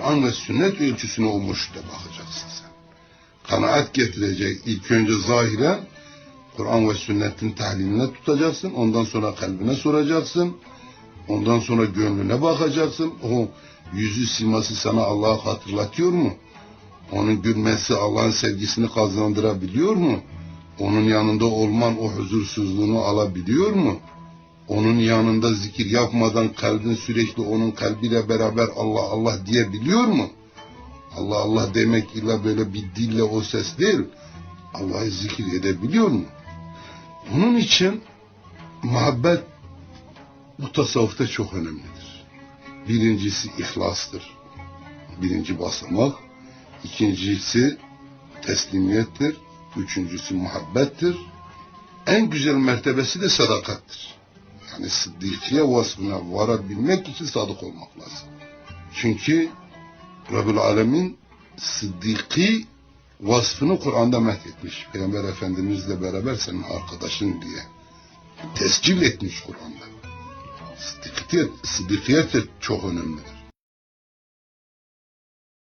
Kur'an ve sünnet ölçüsüne mürşide bakacaksın sen. Kanaat getirecek ilk önce zahiren Kur'an ve sünnetin tahliline tutacaksın. Ondan sonra kalbine soracaksın. Ondan sonra gönlüne bakacaksın. O yüzü siması sana Allah'ı hatırlatıyor mu? Onun gülmesi Allah'ın sevgisini kazandırabiliyor mu? Onun yanında olman o huzursuzluğunu alabiliyor mu? Onun yanında zikir yapmadan kalbin sürekli onun kalbiyle beraber Allah Allah diyebiliyor mu? Allah Allah demek illa böyle bir dille o ses değil. Allah'ı zikir edebiliyor mu? Bunun için muhabbet bu tasavvufta çok önemlidir. Birincisi ihlastır. Birinci basamak. İkincisi teslimiyettir. Üçüncüsü muhabbettir. En güzel mertebesi de sadakattır. Yani sıddıkiye vasfına varabilmek için sadık olmak lazım. Çünkü Rabbül Alemin sıddiki vasfını Kur'an'da methetmiş. Peygamber Efendimizle beraber senin arkadaşın diye. Tescil etmiş Kur'an'da. Sıddıkiyet de çok önemlidir.